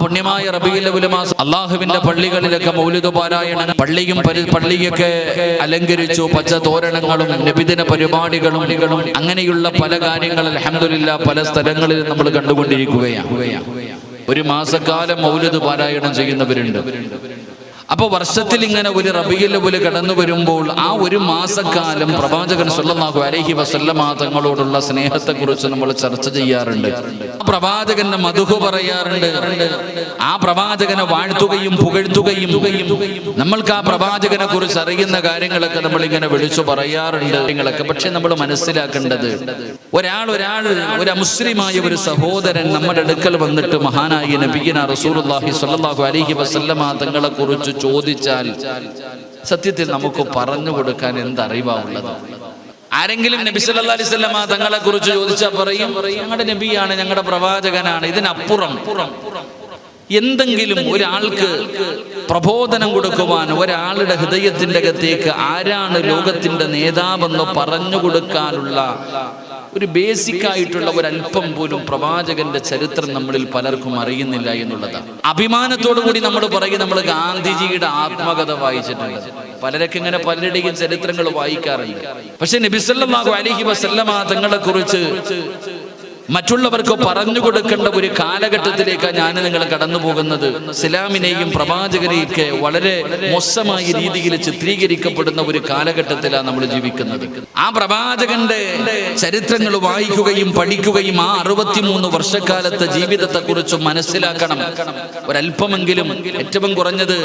പുണ്യമായ റബിയിലെ മാസം അള്ളാഹുവിന്റെ പള്ളികളിലൊക്കെ മൗലിക പാരായണം. പള്ളിയും പള്ളിയൊക്കെ അലങ്കരിച്ചു പച്ച തോരണങ്ങളും നബിദിന പരിപാടികളും അങ്ങനെയുള്ള പല കാര്യങ്ങൾ അലഹമില്ല പല സ്ഥലങ്ങളിൽ നമ്മൾ കണ്ടുകൊണ്ടിരിക്കുകയാണ്. ഒരു മാസക്കാലം മൗലിദ് പാരായണം ചെയ്യുന്നവരുണ്ട്. അപ്പൊ വർഷത്തിൽ ഇങ്ങനെ ഒരു റബിയിൽ പോലെ കടന്നു വരുമ്പോൾ ആ ഒരു മാസക്കാലം പ്രവാചകൻ സല്ലല്ലാഹു അലൈഹി വസല്ലമ തങ്ങളോടുള്ള സ്നേഹത്തെക്കുറിച്ച് നമ്മൾ ചർച്ച ചെയ്യാറുണ്ട്. ആ പ്രവാചകന്റെ മധുഹു പറയാറുണ്ട്. ആ പ്രവാചകനെ വാഴ്ത്തുകയും പുകഴ്ത്തുകയും നമ്മൾക്ക് ആ പ്രവാചകനെ കുറിച്ച് അറിയുന്ന കാര്യങ്ങളൊക്കെ നമ്മൾ ഇങ്ങനെ വിളിച്ചു പറയാറുണ്ട്. കാര്യങ്ങളൊക്കെ പക്ഷെ നമ്മൾ മനസ്സിലാക്കേണ്ടത് ഒരാൾ ഒരാൾ ഒരു അമുസ്ലിമായ ഒരു സഹോദരൻ നമ്മുടെ അടുക്കൽ വന്നിട്ട് മഹാനായ നബിയന അലഹി അലൈഹി വസല്ലമ തങ്ങളെ കുറിച്ച് ചോദിച്ചാൽ സത്യത്തിൽ നമുക്ക് പറഞ്ഞു കൊടുക്കാൻ എന്തറിവാണുള്ളത് ആരെങ്കിലും നബി സല്ലല്ലാഹു അലൈഹി വസല്ലമ തങ്ങളെ കുറിച്ച് ചോദിച്ചാൽ പറയും ഞങ്ങളുടെ നബിയാണ് ഞങ്ങളുടെ പ്രവാചകനാണ് ഇതിനപ്പുറം എന്തെങ്കിലും ഒരാൾക്ക് പ്രബോധനം കൊടുക്കുവാൻ ഒരാളുടെ ഹൃദയത്തിന്റെ അകത്തേക്ക് ആരാണ് ലോകത്തിന്റെ നേതാവെന്ന് പറഞ്ഞു കൊടുക്കാനുള്ള ഒരു ബേസിക് ആയിട്ടുള്ള ഒരു അല്പം പോലും പ്രവാചകന്റെ ചരിത്രം നമ്മളിൽ പലർക്കും അറിയുന്നില്ല എന്നുള്ളതാണ്. അഭിമാനത്തോടു കൂടി നമ്മൾ പറയും നമ്മൾ ഗാന്ധിജിയുടെ ആത്മകഥ വായിച്ചിട്ടുണ്ട്. പലരൊക്കെ ഇങ്ങനെ പലരുടെയും ചരിത്രങ്ങൾ വായിക്കാറുണ്ട്. പക്ഷെ നബിസല്ലാഹു അലഹി വസല്ലമ തങ്ങളെ കുറിച്ച് മറ്റുള്ളവർക്ക് പറഞ്ഞു കൊടുക്കേണ്ട ഒരു കാലഘട്ടത്തിലേക്കാണ് ഞാൻ നിങ്ങൾ കടന്നു പോകുന്നത്. ഇസ്ലാമിനെയും പ്രവാചകനെയൊക്കെ വളരെ മോശമായ രീതിയിൽ ചിത്രീകരിക്കപ്പെടുന്ന ഒരു കാലഘട്ടത്തിലാണ് നമ്മൾ ജീവിക്കുന്നത്. ആ പ്രവാചകന്റെ ചരിത്രങ്ങൾ വായിക്കുകയും പഠിക്കുകയും ആ അറുപത്തിമൂന്ന് വർഷക്കാലത്തെ ജീവിതത്തെ കുറിച്ച് മനസ്സിലാക്കണം. ഒരല്പമെങ്കിലും ഏറ്റവും കുറഞ്ഞത്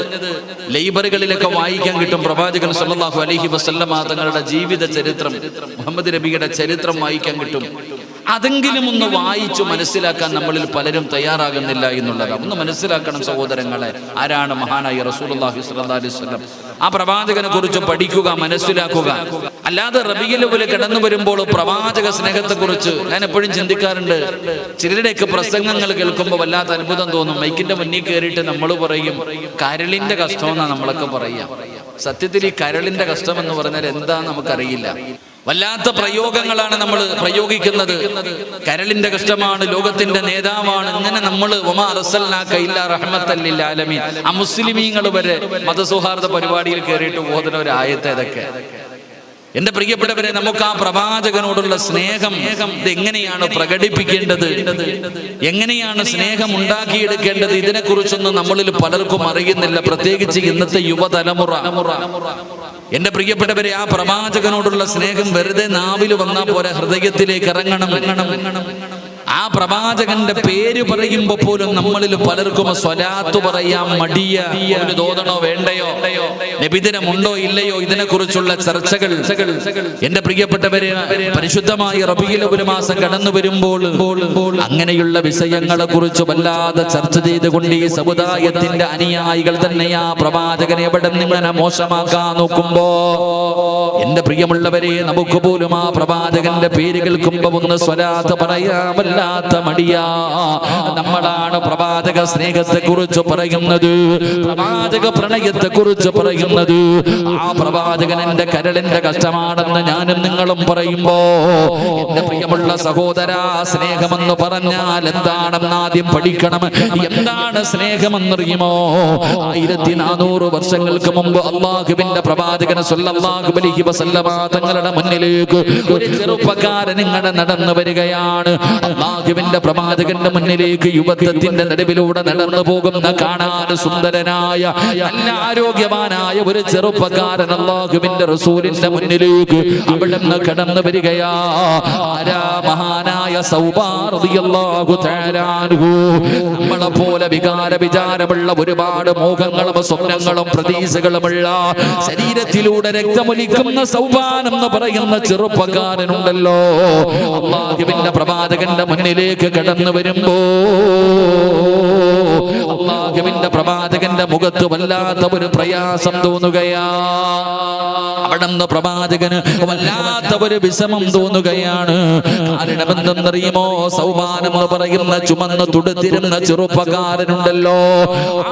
ലൈബ്രറികളിലൊക്കെ വായിക്കാൻ കിട്ടും പ്രവാചകൻ സല്ലല്ലാഹു അലൈഹി വസല്ലമ തങ്ങളുടെ ജീവിത ചരിത്രം മുഹമ്മദ് നബിയുടെ ചരിത്രം വായിക്കാൻ കിട്ടും. അതെങ്കിലും ഒന്ന് വായിച്ചു മനസ്സിലാക്കാൻ നമ്മളിൽ പലരും തയ്യാറാകുന്നില്ല എന്നുള്ളതാണ്. ഒന്ന് മനസ്സിലാക്കണം സഹോദരങ്ങളെ ആരാണ് മഹാനായ റസൂലുള്ളാഹി സ്വലം ആ പ്രവാചകനെ കുറിച്ച് പഠിക്കുക മനസ്സിലാക്കുക. അല്ലാതെ റബിയലുവിൽ കടന്നു വരുമ്പോൾ പ്രവാചക സ്നേഹത്തെ കുറിച്ച് ഞാൻ എപ്പോഴും ചിന്തിക്കാറുണ്ട്. ചിലരുടെയൊക്കെ പ്രസംഗങ്ങൾ കേൾക്കുമ്പോൾ വല്ലാത്ത അത്ഭുതം തോന്നും. മൈക്കിന്റെ മുന്നിൽ കയറിയിട്ട് നമ്മൾ പറയും കരളിന്റെ കഷ്ടം എന്നാ നമ്മളൊക്കെ പറയാ. സത്യത്തിൽ ഈ കരളിന്റെ കഷ്ടം എന്ന് പറഞ്ഞാൽ എന്താ നമുക്കറിയില്ല. വല്ലാത്ത പ്രയോഗങ്ങളാണ് നമ്മൾ പ്രയോഗിക്കുന്നത്. കരളിന്റെ കഷ്ടമാണ് ലോകത്തിന്റെ നേതാവാണ്. ഇങ്ങനെ നമ്മൾ ആ മുസ്ലിമീങ്ങൾ വരെ മതസൗഹാർദ്ദ പരിപാടിയിൽ കയറിയിട്ട് പോകുന്ന ഒരു ആയത്തെ ഇതൊക്കെ എന്റെ പ്രിയപ്പെട്ടവരെ നമുക്ക് ആ പ്രവാചകനോടുള്ള സ്നേഹം ഇത് എങ്ങനെയാണ് പ്രകടിപ്പിക്കേണ്ടത്? എങ്ങനെയാണ് സ്നേഹം ഉണ്ടാക്കിയെടുക്കേണ്ടത്? ഇതിനെക്കുറിച്ചൊന്നും നമ്മളിൽ പലർക്കും അറിയുന്നില്ല. പ്രത്യേകിച്ച് ഇന്നത്തെ യുവതലമുറ. എന്റെ പ്രിയപ്പെട്ടവരെ ആ പ്രവാചകനോടുള്ള സ്നേഹം വെറുതെ നാവിൽ വന്നാൽ പോരാ ഹൃദയത്തിലേക്ക് ഇറങ്ങണം. ആ പ്രവാചകന്റെ പേര് പറയുമ്പോ പോലും നമ്മളിൽ പലർക്കും സ്വലാത്ത് പറയാൻ മടിയ. ഒരു തോന്നണോ വേണ്ടയോ? നബിദിനമുണ്ടോ ഇല്ലയോ? ഇതിനെ കുറിച്ചുള്ള ചർച്ചകൾ. എന്റെ പ്രിയപ്പെട്ടവരെ പരിശുദ്ധമായ റബിയിലെ ഒരു മാസം കടന്നു വരുമ്പോൾ അങ്ങനെയുള്ള വിഷയങ്ങളെ കുറിച്ച് വല്ലാതെ ചർച്ച ചെയ്തുകൊണ്ട് ഈ സമുദായത്തിന്റെ അനുയായികൾ തന്നെയാ പ്രവാചകനെ എവിടെ നിങ്ങളെ മോശമാക്കാൻ നോക്കുമ്പോ. എന്റെ പ്രിയമുള്ളവരെ നമുക്ക് പോലും ആ പ്രവാചകന്റെ പേര് കേൾക്കുമ്പോ ഒന്ന് സ്വലാത്ത് പറയാമല്ലാത്ത മടിയാ. നമ്മളാണ് പ്രവാചക സ്നേഹത്തെ കുറിച്ച് പറയുന്നത്. പ്രവാചക പ്രണയത്തെ കുറിച്ച് പറയുന്നത്. ആ പ്രവാചകൻ എന്റെ കരളിന്റെ കഷ്ടമാണെന്ന് ഞാനും നിങ്ങളും പറയുമ്പോ എന്റെ പ്രിയമുള്ള സഹോദര സ്നേഹമെന്ന് പറഞ്ഞാൽ എന്താണെന്ന് ആദ്യം പഠിക്കണം. എന്താണ് സ്നേഹമെന്നറിയുമോ? ആയിരത്തി നാനൂറ് വർഷങ്ങൾക്ക് മുമ്പ് അള്ളാഹുബിന്റെ അലൈഹി വസല്ലമ തങ്ങളുടെ മുന്നിലേക്ക് ഒരു ചെറുപ്പക്കാരൻ ഇങ്ങനെ നടന്നു വരികയാണ്. അള്ളാഹുവിന്റെ പ്രവാചകന്റെ മുന്നിലേക്ക് യുവത്വത്തിന്റെ നടുവിലൂടെ നടന്നു പോകുന്ന കാണാൻ സുന്ദരനായ നല്ല ആരോഗ്യവാനായ ഒരു ചെറുപ്പക്കാരൻ അള്ളാഹുവിന്റെ റസൂലിന്റെ മുന്നിലേക്ക് അവിടെ നിന്ന് കടന്നു വരികയാ. ആരാ മഹാനായ നമ്മളെ പോലെ വികാര വിചാരമുള്ള ഒരുപാട് മോഹങ്ങളും സ്വപ്നങ്ങളും പ്രതീക്ഷകളുമുള്ള ശരീരത്തിലൂടെ രക്തമൊലിക്കുന്ന സൗബാൻ എന്ന് പറയുന്ന ചെറുപ്പക്കാരനുണ്ടല്ലോ അള്ളാഹുവിന്റെ പ്രവാചകന്റെ മുന്നിലേക്ക് കടന്നു വരുമ്പോ അള്ളാഹുവിന്റെ പ്രവാചകന്റെ മുഖത്ത് വല്ലാത്ത ഒരു പ്രയാസം തോന്നുകയാ. അവിടുന്ന് പ്രവാചകന് വല്ലാത്ത ഒരു വിഷമം തോന്നുകയാണ്. കാരണമെന്തെന്നറിയുമോ? സൗമാനം എന്ന് പറയുന്ന ചുമന്ന് തുടുത്തിരുന്ന ചെറുപ്പക്കാരനുണ്ടല്ലോ.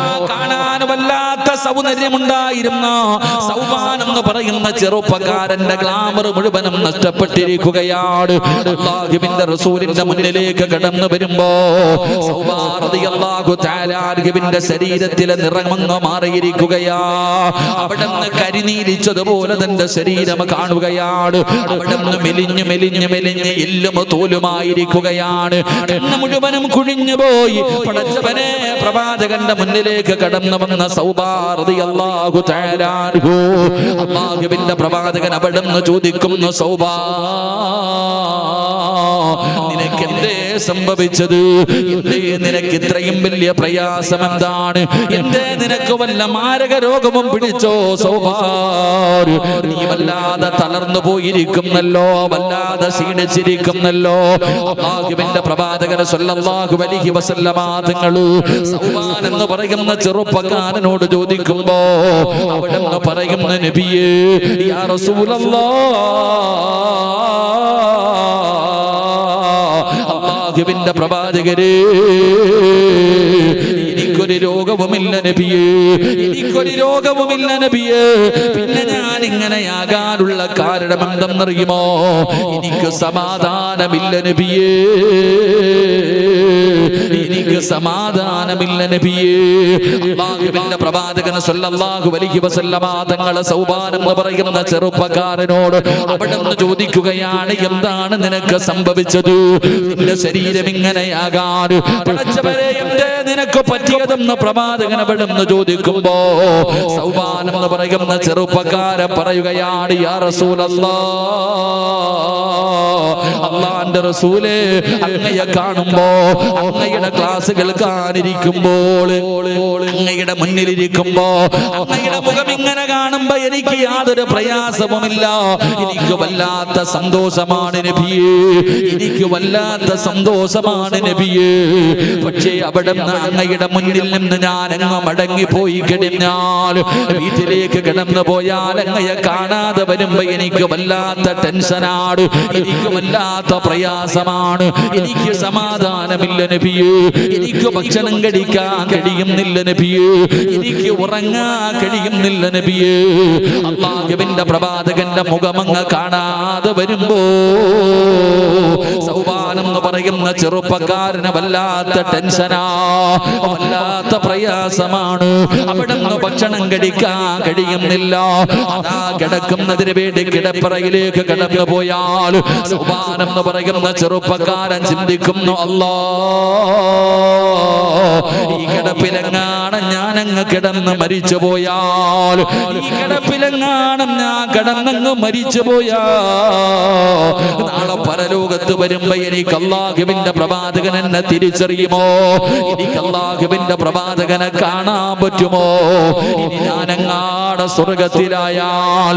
ആ കാണാൻ വല്ലാത്ത സൗന്ദര്യമുണ്ടായിരുന്ന സൗമാനം എന്ന് പറയുന്ന ചെറുപ്പക്കാരന്റെ ഗ്ലാമർ മുഴുവനും നഷ്ടപ്പെട്ടിരിക്കുകയാണ്. റസൂലിന്റെ റസൂലിന്റെ മുന്നിലേക്ക് കടന്നു വരുമ്പോ ശരീരത്തിലെ നിറമങ്ങ് മാറിയിരിക്കുകയാ. അവിടുന്ന് കരിനീരിച്ചതുപോലെ തന്റെ ശരീരം കാണുകയാണ്. അവിടുന്ന് മെലിഞ്ഞു മെലിഞ്ഞു മെലിഞ്ഞ് ഇല്ലും തോലുമായിരിക്കുകയാണ്. മുഴുവനും കുഴിഞ്ഞു പോയി. പടച്ചവനെ പ്രവാചകന്റെ മുന്നിലേക്ക് കടന്നു വന്ന സൗബാർദി അള്ളാഹു അള്ളാഹുവിന്റെ പ്രവാചകൻ അവിടെ നിന്ന് ചോദിക്കുന്നു സൗബാ നിനക്ക് എന്തേ സംഭവിച്ചത്? എന്തേ നിനക്ക് ഇത്രയും വലിയ പ്രയാസം എന്താണ് എന്തേ നിനക്ക് വല്ല മാരക രോഗവും പിടിച്ചോ സൗഭാർ നീ വല്ലാതെ തളർന്നു പോയിരിക്കുന്നല്ലോ വല്ലാതെ ക്ഷീണിച്ചിരിക്കുന്നല്ലോ. അള്ളാഹുവിന്റെ പ്രവാചകന് സ്വല്ലല്ലാഹു അലൈഹി വസല്ലമ സൗബാൻ എന്ന് പറയുന്ന ചെറുപ്പക്കാരനോട് ചോദിക്കുമ്പോ അവിടെ നിന്ന് പറയുന്ന നബിയേ യാ റസൂലല്ലാ അള്ളാഹുവിന്റെ പ്രവാചകരെ. എനിക്കൊരു രോഗവുമില്ല നബിയേ. എനിക്കൊരു രോഗവുമില്ല നബിയേ. പിന്നെ ഞാൻ ഇങ്ങനെയാകാനുള്ള കാരണം എന്തെന്നറിയുമോ? എനിക്ക് സമാധാനമില്ല നബിയേ. എനിക്ക് സമാധാനമില്ല നബിയേ. അള്ളാഹുവിന്റെ പ്രവാചകൻ സല്ലല്ലാഹു അലൈഹി വസല്ലമ തങ്ങളെ സൗബാനം എന്ന് പറയുന്ന ചെറുപ്പക്കാരനോട് അവിടെ നിന്ന് ചോദിക്കുകയാണ് എന്താണ് നിനക്ക് സംഭവിച്ചത്? നിന്റെ ശരീരം ഇങ്ങനെയാകാൻ പടച്ചവരെ എന്തേ നിനക്ക് പറ്റിയതെന്ന് പ്രവാചകൻ വിടുന്നു ചോദിക്കുമ്പോ സൗബാനം എന്ന് പറയുന്ന ചെറുപ്പക്കാരൻ പറയുകയാണ് യാ റസൂലല്ലാ അള്ളാന്റെ റസൂലേ അങ്ങയെ കാണുമ്പോ അങ്ങയുടെ ക്ലാസ് കേൾക്കാനിരിക്കുമ്പോൾ അങ്ങയുടെ മുന്നിലിരിക്കുമ്പോ അങ്ങയുടെ മുഖം ഇങ്ങനെ കാണുമ്പോ എനിക്ക് യാതൊരു പ്രയാസവുമില്ല. എനിക്ക് വല്ലാത്ത സന്തോഷമാണ് നബിയേ. എനിക്ക് വല്ലാത്ത സന്തോഷമാണ് നബിയേ. പക്ഷേ അവിടെ അങ്ങയുടെ മുന്നിൽ നിന്ന് ഞാൻ അങ്ങ് മടങ്ങിപ്പോയി കഴിഞ്ഞാൽ വീട്ടിലേക്ക് കിടന്നു പോയാൽ അങ്ങയെ കാണാതെ വരുമ്പോ എനിക്ക് വല്ലാത്ത ടെൻഷനാണ് എനിക്ക് വല്ലാത്ത പ്രയാസമാണ്. എനിക്ക് സമാധാനമില്ല നബിയേ എനിക്ക് ഭക്ഷണം കഴിക്കാൻ കഴിയുന്നില്ല നബിയേ എനിക്ക് ഉറങ്ങാൻ കഴിയുന്നില്ല നബിയേ. അള്ളാഹുവിന്റെ പ്രവാചകന്റെ മുഖമങ്ങ് കാണാതെ വരുമ്പോ സൗബാനം എന്ന് പറയുന്ന ചെറുപ്പക്കാരന് വല്ലാത്ത ടെൻഷനാ പ്രയാസമാണ്. അവിടെ നിന്ന് ഭക്ഷണം കഴിക്കാൻ കഴിയുന്നില്ല. കിടക്കുന്നതിന് വേണ്ടി കിടപ്പറയിലേക്ക് കിടന്നു പോയാൽ സുബാനെന്ന് പറയുന്ന ചെറുപ്പക്കാരൻ ചിന്തിക്കുന്നു അല്ലോ ഈ കിടപ്പിലെങ്ങാണ് ഞാനങ്ങ് കിടന്ന് മരിച്ചു പോയാൽ? ഈ കിടപ്പിലെങ്ങാണ് ഞാൻ കിടന്നങ്ങ് മരിച്ചു പോയാ നാളെ പരലോകത്ത് വരുമ്പോ എനിക്ക് അള്ളാഹുവിന്റെ പ്രവാചകൻ എന്നെ തിരിച്ചറിയുമോ? എനിക്ക് അള്ളാഹുവിന്റെ പ്രവാചകനെ കാണാൻ പറ്റുമോ? ഞാനങ്ങാടെ സ്വർഗത്തിലായാൽ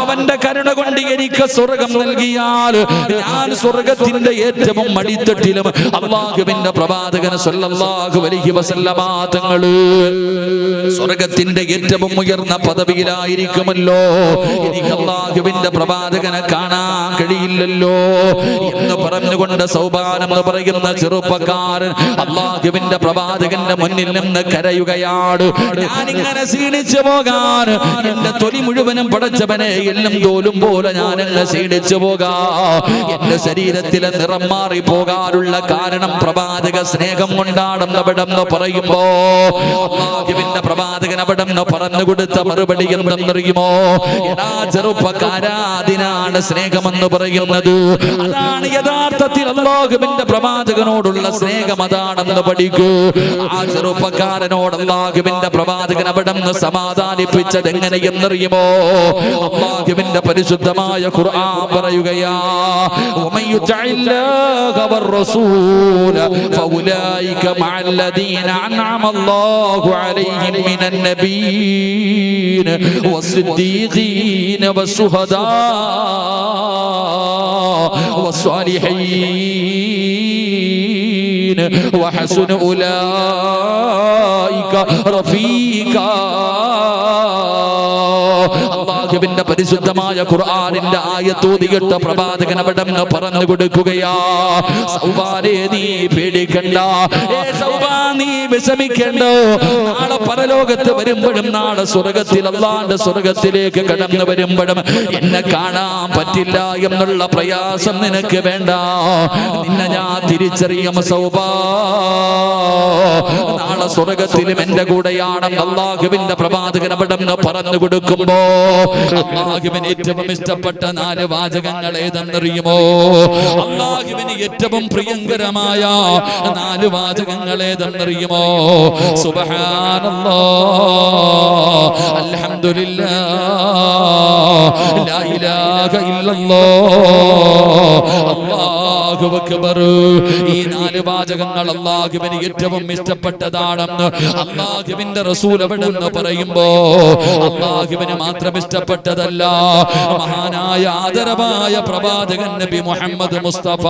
അവന്റെ കരുണ കൊണ്ട് എനിക്ക് സ്വർഗം നൽകിയാൽ ഞാൻ സ്വർഗത്തിന്റെ ഏറ്റവും മടിത്തട്ടിലും അള്ളാഹുവിന്റെ പ്രവാചകന് സല്ലല്ലാഹു അലൈഹി വസല്ലമ തങ്ങൾ സ്വർഗത്തിന്റെ ഏറ്റവും ഉയർന്ന പദവിയിലായിരിക്കുമല്ലോ. എനിക്ക് അള്ളാഹുവിന്റെ പ്രവാചകനെ കാണാൻ കഴിയില്ലല്ലോ എന്ന് പറഞ്ഞുകൊണ്ട് സൗബാനം എന്ന് പറയുന്ന ചെറുപ്പക്കാരൻ അള്ളാഹുവിന്റെ പ്രവാചകന്റെ മുന്നിൽ നിന്ന് കരയുകയാണ് ഞാനിങ്ങനെ ക്ഷീണിച്ചു പോകാൻ. എന്റെ തൊലി മുഴുവനും പടച്ചവനെ എല്ലും തോലും പോലെ ഞാനങ്ങ് ക്ഷീണിച്ചു പോകാ. എന്റെ ശരീരത്തിലെ നിറം മാറി പോകാനുള്ള കാരണം പ്രവാചക സ്നേഹം കൊണ്ടാണെന്ന് അവിടെ നിന്ന് പറയുമ്പോ അള്ളാഹുവിന്റെ പ്രവാചകൻ അവിടം പറഞ്ഞു കൊടുത്ത മറുപടി എന്തെന്നറിയുമോ? എടാ ചെറുപ്പക്കാരാതിനാണ് സ്നേഹമെന്ന് പറയുന്നത്. അതാണ് യഥാർത്ഥത്തിൽ അള്ളാഹുവിന്റെ പ്രവാചകനോടുള്ള സ്നേഹം അതാണെന്ന് പഠിക്കൂ. ആ ചെറുപ്പക്കാരനോട് അള്ളാഹുവിന്റെ പ്രവാചകൻ അവിടെ നിന്ന് സമാധാനിപ്പിച്ചത് എങ്ങനെയെന്നറിയുമോ അള്ളാഹുവിന്റെ പരിശുദ്ധമായ ഖുർആൻ പറയുകയാ ومن يطع الله والرسول فأولئك مع الذين أنعم الله عليهم من النبيين والصديقين والشهداء والصالحين وحسن أولئك റഫീഖാ അള്ളാഹുവിന്റെ പരിശുദ്ധമായ ഖുർആനിന്റെ ആയത്തോതിയിട്ട് പ്രവാചകൻ അവിടെ നിന്ന് പറഞ്ഞു കൊടുക്കുകയാ സൗബാനെ നീ പേടിക്കണ്ട ഏ സൗബാ നീ വിഷമിക്കണ്ട നാളെ പരലോകത്ത് വരുമ്പോഴും നാളെ സ്വർഗത്തിൽ അള്ളാന്റെ സ്വർഗത്തിലേക്ക് കടന്നു വരുമ്പോഴും എന്നെ കാണാൻ പറ്റില്ല എന്നുള്ള പ്രയാസം നിനക്ക് വേണ്ട. നിന്നെ ഞാൻ തിരിച്ചറിയും നാളെ സ്വർഗത്തിലും എന്റെ കൂടെയാണെന്ന് അള്ളാഹുവിന്റെ പ്രവാചകൻ അവിടെ പറഞ്ഞു കൊടുക്കുമ്പോ അള്ളാഹുവിന് ഏറ്റവും ഇഷ്ടപ്പെട്ട നാല് വാചകങ്ങൾ ഏതെന്നറിയുമോ? അള്ളാഹുവിന് ഏറ്റവും പ്രിയങ്കരമായ നാല് വാചകങ്ങൾ ഏതെന്നറിയുമോ? സുബഹാനല്ലാ അൽഹംദുലില്ലാ ലാ ഇലാഹ ഇല്ലല്ലാഹ്. അല്ലാഹു. അക്ബർ ഈ നാല് വാചകങ്ങൾ അല്ലാഹുവിന് ഏറ്റവും ഇഷ്ടപ്പെട്ടതാണെന്ന് അള്ളാഹുവിന്റെ റസൂൽ അവിടെ നിന്ന് പറയുമ്പോ അള്ളാഹുവിന് മാത്രം ഇഷ്ടപ്പെട്ടതല്ല മഹാനായ ആദരവായ പ്രവാചകൻ നബി മുഹമ്മദ് മുസ്തഫ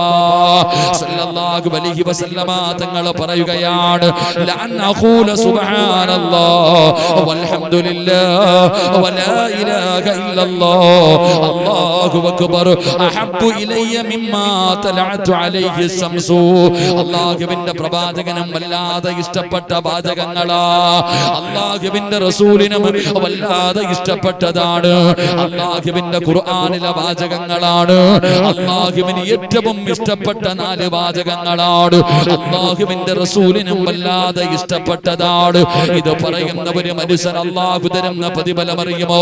സല്ലല്ലാഹു അലൈഹി വസല്ലമ തങ്ങൾ പറയുകയാണ് ലഅൻ അഖൂല സുബ്ഹാനല്ലാഹ് വൽഹംദുലില്ലാഹ് വലാ ഇലാഹ ഇല്ലല്ലാഹ്. അല്ലാഹു അക്ബർ അഹബ്ബു ഇലയ്യ മിമ്മാ തലഅതു അല്ലാഹുവിന്റെ പ്രവാചകനും വല്ലാതെ ഇഷ്ടപ്പെട്ട വാചകങ്ങളാ അള്ളാഹുവിന്റെ റസൂലിനും വല്ലാതെ ഇഷ്ടപ്പെട്ടതാണ്. അള്ളാഹുവിന്റെ ഖുർആനിലെ വാചകങ്ങളാണ് അല്ലാഹുവിന് ഏറ്റവും ഇഷ്ടപ്പെട്ട നാല് വാചകങ്ങളാണ് അള്ളാഹുവിന്റെ റസൂലിനും വല്ലാതെ ഇഷ്ടപ്പെട്ടതാണ്. ഇത് പറയുന്ന ഒരു മനുഷ്യൻ അല്ലാഹു തരുന്ന പ്രതിഫലം അറിയുമോ?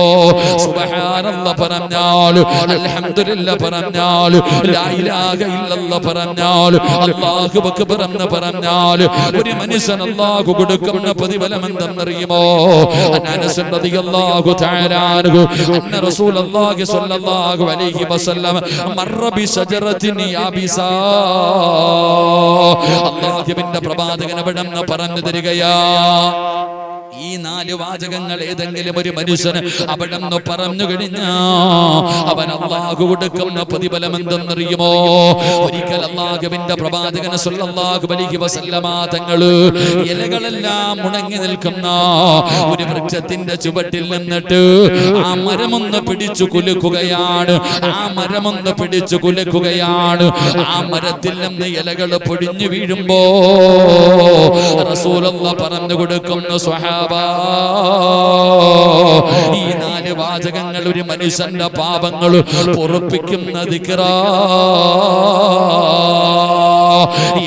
സുബ്ഹാനല്ല പറഞ്ഞാൽ അൽഹംദുലില്ലാ പറഞ്ഞാൽ ലാ ഇലാഹ അല്ലാഹു അക്ബർ എന്ന് ഒരു മനുഷ്യൻ കൊടുക്കുന്ന തആല റസൂലുള്ളാഹി സ്വല്ലല്ലാഹു അലൈഹി വസല്ലം മർറ ബി പ്രവാചകൻ അവിടെ പറഞ്ഞു തരികയാ? ഈ നാല് വാചകങ്ങൾ ഏതെങ്കിലും ഒരു മനുഷ്യന് അവിടെ നിന്ന് പറഞ്ഞു കഴിഞ്ഞാ അവൻ അള്ളാഹു കൊടുക്കുന്ന പ്രതിഫലം എന്തെന്നറിയുമോ ഒരിക്കൽ അള്ളാഹുവിന്റെ പ്രവാചകന് സല്ലല്ലാഹു അലൈഹി വസല്ലമ തങ്ങൾ ഇലകളെല്ലാം ഉണങ്ങി നിൽക്കുന്ന ഒരു വൃക്ഷത്തിന്റെ ചുവട്ടിൽ നിന്നിട്ട് ആ മരമൊന്ന് പിടിച്ചു കുലുക്കുകയാണ്. ആ മരമൊന്ന് പിടിച്ചു കുലുക്കുകയാണ്. ആ മരത്തിൽ നിന്ന് ഇലകൾ പൊടിഞ്ഞു വീഴുമ്പോ റസൂലുള്ള പറഞ്ഞു കൊടുക്കുന്ന സ്വഹാബ ഈ നാല് വാചകങ്ങൾ ഒരു മനുഷ്യന്റെ പാപങ്ങൾ പൊറപ്പിക്കുന്ന ദിക്റാ.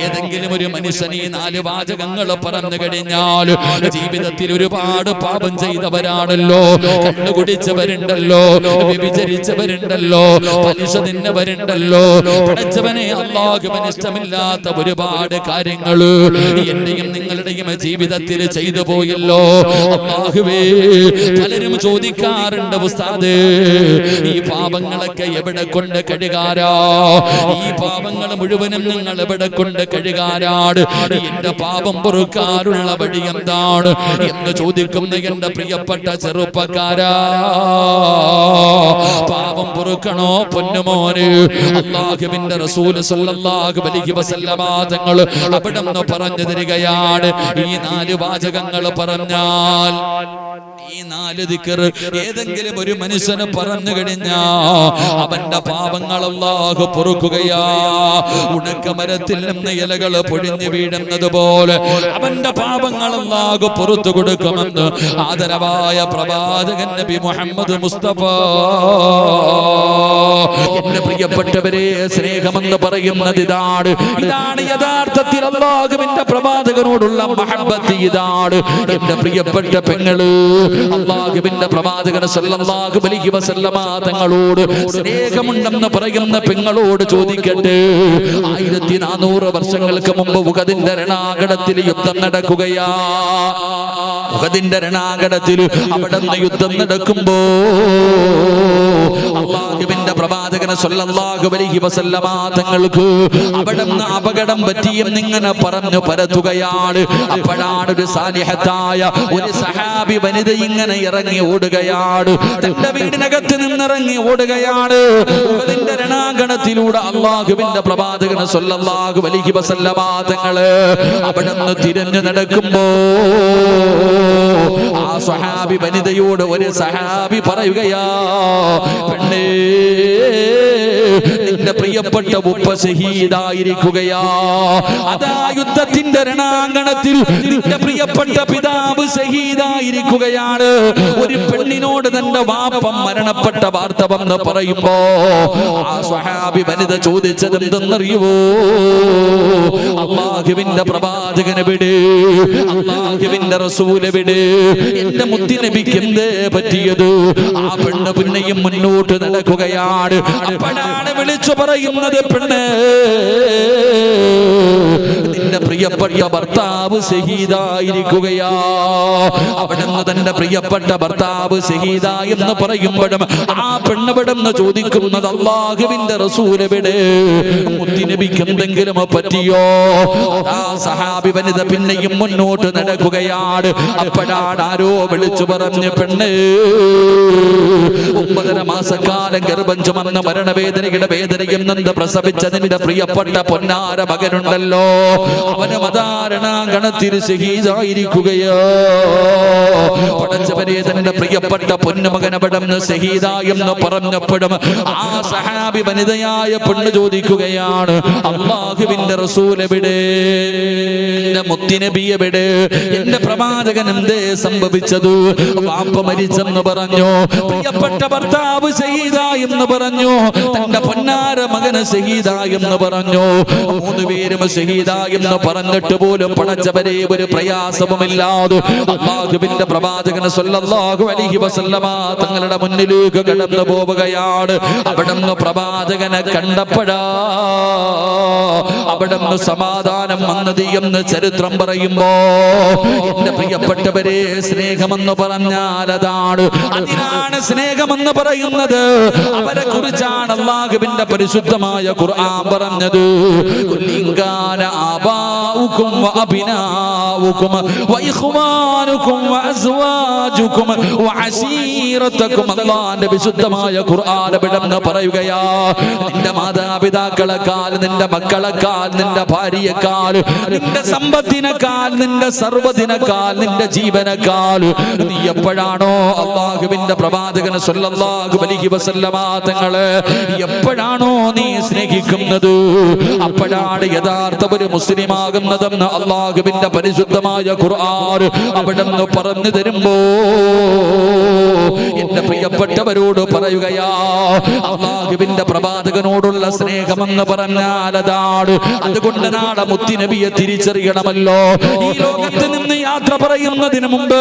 ഏതെങ്കിലും ഒരു മനുഷ്യൻ ഈ നാല് വാചകങ്ങൾ പറഞ്ഞു കഴിഞ്ഞാൽ ജീവിതത്തിൽ ഒരുപാട് പാപം ചെയ്തവരാണല്ലോ. കണ്ണുകുടിച്ചവരുണ്ടല്ലോ വ്യഭിചരിച്ചവരുണ്ടല്ലോ പലിശ തിന്നവരുണ്ടല്ലോ. പഠിച്ചവനെ അള്ളാഹുവിന് ഇഷ്ടമില്ലാത്ത ഒരുപാട് കാര്യങ്ങൾ എന്റെയും നിങ്ങളുടെയും ജീവിതത്തിൽ ചെയ്തു പോയല്ലോ. പലരും ചോദിക്കാറുണ്ട് ഉസ്താദ് ഈ പാപങ്ങളൊക്കെ എവിടെ കൊണ്ട് കഴുകാരാ? ഈ പാപങ്ങൾ മുഴുവനും നിങ്ങൾ എവിടെ കൊണ്ട് കഴുകാരാണ്? എന്റെ പാപം പൊറുക്കാനുള്ള വഴി എന്താണ്? എന്ന് ചോദിക്കുന്ന എന്റെ പ്രിയപ്പെട്ട ചെറുപ്പക്കാരാ പാപം പൊറുക്കണോ പൊന്നുമോന്? അള്ളാഹുവിന്റെ റസൂൽ സല്ലല്ലാഹു അലൈഹി വസല്ലമ തങ്ങൾ അവിടെ നിന്ന് പറഞ്ഞു തരികയാണ്. ഈ നാല് വാചകങ്ങൾ പറഞ്ഞാൽ ഈ നാല് ദിക്കർ ഏതെങ്കിലും ഒരു മനുഷ്യന് പറഞ്ഞു കഴിഞ്ഞാ അവന്റെ പാപങ്ങൾ അള്ളാഹു പൊറുക്കുകയാ. ഉണക്കമരത്തിൽ നിന്ന് ഇലകൾ പൊഴിഞ്ഞു വീഴുന്നത് പോലെ അവന്റെ പാപങ്ങൾ അള്ളാഹു പുറത്തു കൊടുക്കുമെന്ന് ആദരവായ പ്രവാചകൻ നബി മുഹമ്മദ് മുസ്തഫ. എന്റെ പ്രിയപ്പെട്ടവരെ സ്നേഹമെന്ന് പറയുന്നത് ഇതാണ്. ഇതാണ് യഥാർത്ഥത്തിൽ അള്ളാഹുവിന്റെ പ്രവാചകനോടുള്ള മഹബത്ത്. ഇതാണ് എന്റെ പ്രിയപ്പെട്ട പെങ്ങൾ. അള്ളാഹുവിന്റെ പ്രവാചകൻ സല്ലല്ലാഹു അലൈഹി വസല്ലമ തങ്ങളോട് സ്നേഹമുണ്ടെന്ന് പറയുന്ന പെങ്ങളോട് ചോദിക്കട്ടെ? ആയിരത്തി നാനൂറ് വർഷങ്ങൾക്ക് മുമ്പ് ഉഗതിന്റെ രണാകടത്തിൽ യുദ്ധം നടക്കുകയാ. ഉഗതിന്റെ രണാകടത്തിൽ അവിടെ നിന്ന് യുദ്ധം നടക്കുമ്പോ അള്ളാഹുവിന്റെ പ്രവാചകനെ സല്ലല്ലാഹു അലൈഹി വസല്ലമ തങ്ങൾക്ക് അവിടെ അപകടം പറ്റിയെന്നിങ്ങനെ പറഞ്ഞു പരത്തുകയാണ്. അപ്പോഴാണ് ഒരു സാലിഹത്തായ ഒരു സഹാബി വനിത ഇങ്ങനെ ഇറങ്ങി ഓടുകയാണ് തന്റെ വീടിനകത്ത് നിന്നിറങ്ങി ഓടുകയാണ് ഉഹദിന്റെ രണാങ്കണത്തിലൂടെ അള്ളാഹുവിന്റെ പ്രവാചകനെ സ്വല്ലാഹു അലൈഹി വസല്ലമ തങ്ങൾ അവിടെ നിന്ന് തിരഞ്ഞു നടക്കുമ്പോ ആ സഹാബി വനിതയോട് ഒരു സഹാബി പറയുകയാ പെണ്ണേ നിന്റെ പ്രിയപ്പെട്ട ഉപ്പ ഷഹീദായിരിക്കുകയാ അതാ യുദ്ധത്തിന്റെ രണാങ്കണത്തിൽ നിന്റെ പ്രിയപ്പെട്ട പിതാവ് ഷഹീദായിരിക്കുകയാണ് ഒരു പെണ്ണിനോട് തന്റെ വാപ്പം മരണപ്പെട്ട വാർത്ത വന്ന് പറയുമ്പോ ആ സ്വഹാബി വനിത ചോദിച്ചത് എന്തെന്നറിയുവോ? അള്ളാഹുവിന്റെ പ്രവാചകനെ വിട് അള്ളാഹുവിന്റെ റസൂലെ വിട് എന്റെ മുത്തി നബിക്ക് എന്തേ പറ്റിയത്? ആ പെണ്ണ് പിന്നെയും മുന്നോട്ട് നടക്കുകയാണ്. അപ്പോഴാണ് വിളിച്ചു പറയുന്നത് പെണ്ണ്. പ്രിയപ്പെട്ട ഭർത്താവ് ഷഹീദായിരിക്കുകയാ അവിടുന്ന് തന്റെ പ്രിയപ്പെട്ട ഭർത്താവ് ഷഹീദ എന്ന് പറയുമ്പോഴും ആ പെണ്ണവിടെന്ന് ചോദിക്കുന്നത് അള്ളാഹുവിന്റെ റസൂലവിടെ? മുത്തിനബിക്ക് എന്തെങ്കിലും പറ്റിയോ? ആ സഹാബി വനിത പിന്നെയും മുന്നോട്ട് നടക്കുകയാണ്. അപ്പോഴാണ് ആരോ വിളിച്ചു പറഞ്ഞ പെണ്ണ് ഒമ്പതര മാസക്കാലം ഗർഭം ചുമന്ന മരണവേദനയുടെ വേദനയും നിന്ന് പ്രസവിച്ചതിന്റെ പ്രിയപ്പെട്ട പൊന്നാര മകനുണ്ടല്ലോ? അവന് മതാരണാങ്കണത്തിൽ ഷഹീദായിരിക്കുകയോ പടച്ചവനെ തന്റെ പ്രിയപ്പെട്ട പൊന്നുമകൻ അവിടെ നിന്ന് ഷഹീദ എന്ന് പറഞ്ഞപ്പോഴും ആ സഹാബി വനിതയായ പെണ്ണ് ചോദിക്കുകയാണ് അള്ളാഹുവിന്റെ റസൂൽ എവിടെ? എന്റെ മുത്തിനബി എവിടെ? എന്റെ പ്രവാചകൻ എന്തേ സംഭവിച്ചത്? വാപ്പ മരിച്ചെന്ന് പറഞ്ഞു. പ്രിയപ്പെട്ട ഭർത്താവ് എന്ന് പറഞ്ഞു. തന്റെ പൊന്നാര മകന് ഷഹീദ എന്ന് പറഞ്ഞു. മൂന്ന് പേരും ഷഹീദ എന്ന് പറഞ്ഞിട്ട് പോലും പടച്ചവരെ ഒരു പ്രയാസവുമില്ലാതെ അള്ളാഹുവിന്റെ സല്ലല്ലാഹു അലൈഹി വസല്ലമ തങ്ങളുടെ മുന്നിലേക്ക് കടന്നു പോവുകയാണ്. അവിടുന്ന് പ്രവാചകനെ കണ്ടപ്പോഴാ അവിടുന്ന് സമാധാനം വന്നത് എന്ന് ചരിത്രം പറയുമ്പോ എന്റെ പ്രിയപ്പെട്ടവരെ സ്നേഹമെന്ന് പറഞ്ഞാൽ അതാണ്. അതിനാണ് സ്നേഹമെന്ന് പറയുന്നത്. അവരെ കുറിച്ചാണ് അള്ളാഹുവിന്റെ പരിശുദ്ധമായ ഖുർആൻ പറഞ്ഞത്. കുല്ലിങ്കാന ആബാഉക്കും വഅബിനാഉക്കും വഇഖ്വാനുക്കും വഅസ്വാജുക്കും വഅശീറത്തുക്കും അല്ലാഹുവിന്റെ വിശുദ്ധമായ ഖുർആൻ വിടന്ന് പറയുകയാ നിന്റെ മാതാപിതാക്കളെക്കാൾ നിന്റെ മക്കളെക്കാൾ നിന്റെ ഭാര്യയെക്കാൾ നിന്റെ സമ്പത്തിനേക്കാൾ നിന്റെ സർവതിനേക്കാൾ നിന്റെ ജീവനേക്കാൾ നീ എപ്പോഴാണോ അള്ളാഹുവിന്റെ പ്രവാചകൻ സല്ലല്ലാഹു അലൈഹി വസല്ലമ തങ്ങളെ എപ്പോഴാണോ നീ സ്നേഹിക്കുന്നത് അപ്പോഴാണ് യഥാർത്ഥ ഒരു മുസ്ലിം ആകുന്നതെന്ന് അള്ളാഹുവിന്റെ പരിശുദ്ധമായ ഖുർആൻ അവിടെ നിന്ന് പറഞ്ഞു തരുമ്പോ എന്റെ പ്രിയപ്പെട്ടവരോട് പറയുകയാ അള്ളാഹുവിന്റെ പ്രവാചകനോടുള്ള സ്നേഹമെന്ന് പറഞ്ഞാൽ അതാണ്. അതുകൊണ്ട് നാളെ മുത്തിനബിയെ തിരിച്ചറിയണമല്ലോ. ഈ ലോകത്ത് നിന്ന് യാത്ര പറയുന്നതിന് മുമ്പ്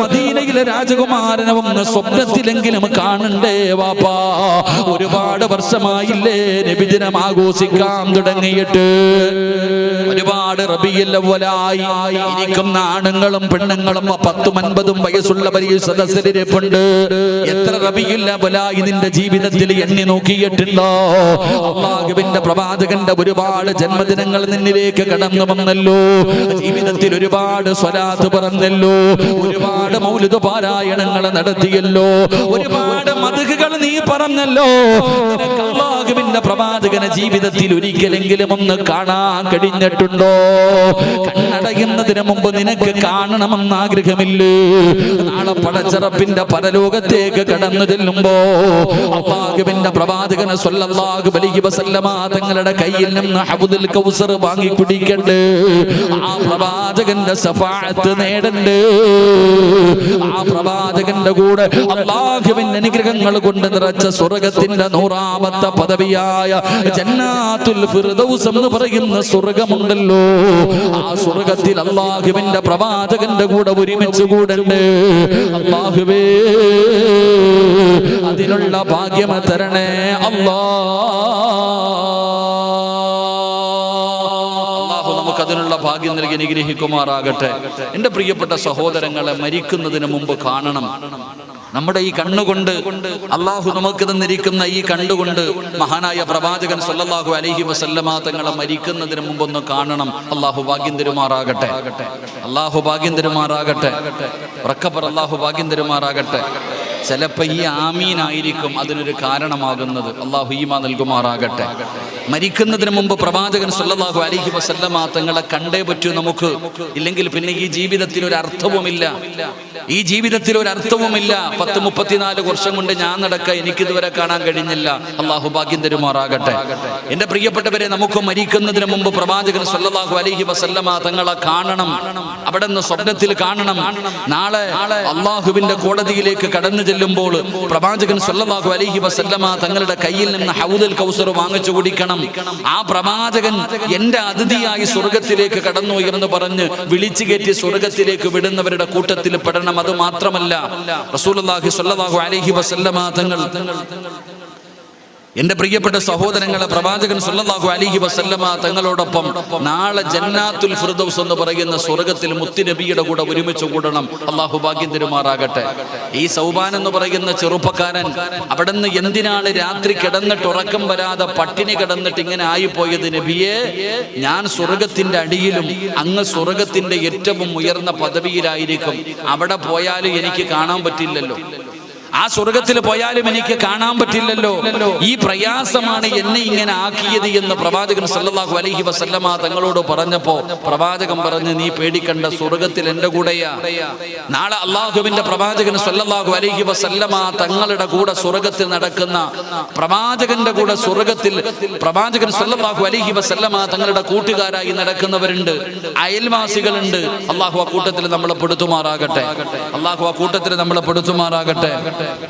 മദീനയിലെ രാജകുമാരനെ ഒന്ന് സ്വപ്നത്തിലെങ്കിലും കാണണ്ടേ വാപ്പാ. ഒരുപാട് വർഷമായില്ലേ നബിദിനം ആഘോഷിക്കാൻ തുടങ്ങിയിട്ട് ഒരുപാട് റബിയല്ലവലായി ഇരിക്കുന്ന ആണുങ്ങളും പെണ്ണുങ്ങളും പത്തും അൻപതും വയസ്സുള്ളവർ ഈ സദസ്സിലിരിപ്പുണ്ട്. എത്ര റബിയില്ലവലായി നിന്റെ ജീവിതത്തിൽ എണ്ണി നോക്കിയിട്ടുണ്ടോ? അള്ളാഹുവിന്റെ പ്രവാചകന്റെ ഒരുപാട് ജന്മദിനങ്ങൾ നിന്നിലേക്ക് കടന്നു വന്നല്ലോ. ജീവിതത്തിൽ ഒരുപാട് സ്വലാത്ത് പറഞ്ഞല്ലോ. ഒരുപാട് മൗലിക പാരായണങ്ങൾ നടത്തിയല്ലോ. ഒരുപാട് മതുകുകൾ നീ പറഞ്ഞല്ലോ. അള്ളാഹുവിന്റെ പ്രവാചകനെ ജീവിതത്തിൽ ഒരിക്കലെങ്കിലും ഒന്ന് കാണാൻ കഴിഞ്ഞിട്ടുണ്ടോ? കണ്ണടയുന്നതിന് മുമ്പ് നിനക്ക് കാണണമെന്ന് ആഗ്രഹമില്ലേ നാളെ പടച്ചറപ്പിന്റെ പരലോകത്തേക്ക് കടന്നു ചെല്ലുമ്പോ അള്ളാഹുവിന്റെ പ്രവാചകനെ സ്വല്ലല്ലാഹു അലൈഹി വസല്ലമ തങ്ങളുടെ കയ്യിൽ നിന്ന് ഹബുദുൽ കൗസർ വാങ്ങി കുടിക്കണ്ട് ആ പ്രവാചകന്റെ സഫാഅത്ത് നേടണ്ട്. ആ പ്രവാചകന്റെ കൂടെ അള്ളാഹുവിന്റെ അനുഗ്രഹങ്ങൾ കൊണ്ട് നിറച്ച സ്വർഗത്തിന്റെ നൂറാമത്തെ പദവിയായ ജന്നാത്തുൽ ഫിർദൗസ് എന്ന് പറയുന്ന സ്വർഗമുണ്ടല്ലോ. ആ സ്വർഗത്തിൽ അള്ളാഹുവിന്റെ പ്രവാചകന്റെ കൂടെ ഒരുമിച്ച് കൂടണ്ട്. അള്ളാഹുവേ അതിനുള്ള ഭാഗ്യം തരണേ അള്ളാ. അതിനുള്ള ഭാഗ്യം നൽകി അനുഗ്രഹിക്കുമാറാകട്ടെ. എന്റെ പ്രിയപ്പെട്ട സഹോദരങ്ങളെ മരിക്കുന്നതിന് മുമ്പ് കാണണം. നമ്മുടെ ഈ കണ്ണുകൊണ്ട് അള്ളാഹു നമുക്ക് തന്നിരിക്കുന്ന ഈ കണ്ടുകൊണ്ട് മഹാനായ പ്രവാചകൻ സല്ലല്ലാഹു അലൈഹി വസല്ലമ തങ്ങളെ മരിക്കുന്നതിന് മുമ്പ് ഒന്ന് കാണണം. അള്ളാഹു ഭാഗ്യം തരുമാറാകട്ടെ. അള്ളാഹു ഭാഗ്യം തരുമാറാകട്ടെ. ഉറക്കപ്പർ അള്ളാഹു ഭാഗ്യം തരുമാറാകട്ടെ. ചിലപ്പോൾ ഈ ആമീനായിരിക്കും അതിനൊരു കാരണമാകുന്നത്. അള്ളാഹു ഈമ നൽകുമാറാകട്ടെ. മരിക്കുന്നതിന് മുമ്പ് പ്രവാചകൻ സല്ലല്ലാഹു അലൈഹി വസല്ലമ തങ്ങളെ കണ്ടേ പറ്റൂ നമുക്ക്. ഇല്ലെങ്കിൽ പിന്നെ ഈ ജീവിതത്തിൽ ഒരു അർത്ഥവുമില്ല. ഈ ജീവിതത്തിൽ ഒരു അർത്ഥവുമില്ല. പത്ത് മുപ്പത്തിനാല് വർഷം കൊണ്ട് ഞാൻ നടക്ക എനിക്കിതുവരെ കാണാൻ കഴിഞ്ഞില്ല. അള്ളാഹു ഭാഗ്യം തരുമാറാകട്ടെ. എന്റെ പ്രിയപ്പെട്ടവരെ നമുക്ക് മരിക്കുന്നതിന് മുമ്പ് പ്രവാചകൻ സല്ലല്ലാഹു അലൈഹി വസല്ലമ തങ്ങളെ കാണണം. അവിടെ നിന്ന് സ്വപ്നത്തിൽ കാണണം. നാളെ അള്ളാഹുവിന്റെ കോടതിയിലേക്ക് കടന്നു ചെല്ലുമ്പോൾ പ്രവാചകൻ സല്ലല്ലാഹു അലൈഹി വസല്ലമ തങ്ങളുടെ കയ്യിൽ നിന്ന് ഹൗദൽ കൗസർ വാങ്ങിച്ചു കുടിക്കണം. ആ പ്രവാചകൻ എന്റെ അതിഥിയായി സ്വർഗത്തിലേക്ക് കടന്നു എന്ന് പറഞ്ഞ് വിളിച്ചു കയറ്റി സ്വർഗത്തിലേക്ക് വിടുന്നവരുടെ കൂട്ടത്തിൽ പെടണം. അത് മാത്രമല്ല സ്വല്ലല്ലാഹു അലൈഹി വസല്ലമ തങ്ങൾ എന്റെ പ്രിയപ്പെട്ട സഹോദരങ്ങളെ പ്രവാചകൻ സുല്ലാഹു അലിഹി വസല്ലമ തങ്ങളോടൊപ്പം നാളെ ജന്നാത്തുൽ ഫിർദൗസ് എന്ന് പറയുന്ന സ്വർഗത്തിൽ മുത്തുനബിയുടെ കൂടെ ഒരുമിച്ച് കൂടണം. അള്ളാഹു ഭാഗ്യം തരുമാറാകട്ടെ. ഈ സൗബാൻ എന്ന് പറയുന്ന ചെറുപ്പക്കാരൻ അവിടെ നിന്ന് എന്തിനാണ് രാത്രി കിടന്നിട്ട് ഉറക്കം വരാതെ പട്ടിണി കിടന്നിട്ട് ഇങ്ങനെ ആയിപ്പോയത് നബിയെ? ഞാൻ സ്വർഗത്തിന്റെ അടിയിലും അങ്ങ് സ്വർഗത്തിന്റെ ഏറ്റവും ഉയർന്ന പദവിയിലായിരിക്കും. അവിടെ പോയാലും എനിക്ക് കാണാൻ പറ്റില്ലല്ലോ. ആ സ്വർഗത്തിൽ പോയാലും എനിക്ക് കാണാൻ പറ്റില്ലല്ലോ. ഈ പ്രയാസമാണ് എന്നെ ഇങ്ങനെ ആക്കിയത് എന്ന് പ്രവാചകൻ സല്ലാഹു അലഹി വസല്ലമ തങ്ങളോട് പറഞ്ഞപ്പോ പ്രവാചകൻ പറഞ്ഞ് നീ പേടിക്കണ്ട സ്വർഗത്തിൽ എന്റെ കൂടെയാ. നാളെ അള്ളാഹുവിന്റെ പ്രവാചകൻ സല്ലാഹു അലഹി വസല്ലമ തങ്ങളുടെ കൂടെ സ്വർഗത്തിൽ നടക്കുന്ന പ്രവാചകന്റെ കൂടെ സ്വർഗത്തിൽ പ്രവാചകൻ സല്ലാഹു അലഹി വസല്ലമ തങ്ങളുടെ കൂട്ടുകാരായി നടക്കുന്നവരുണ്ട്. അയൽവാസികളുണ്ട്. അള്ളാഹു ആ കൂട്ടത്തിൽ നമ്മളെ പെടുത്തുമാറാകട്ടെ. അള്ളാഹു ആ കൂട്ടത്തിൽ നമ്മളെ പെടുത്തുമാറാകട്ടെ. ആകട്ടെ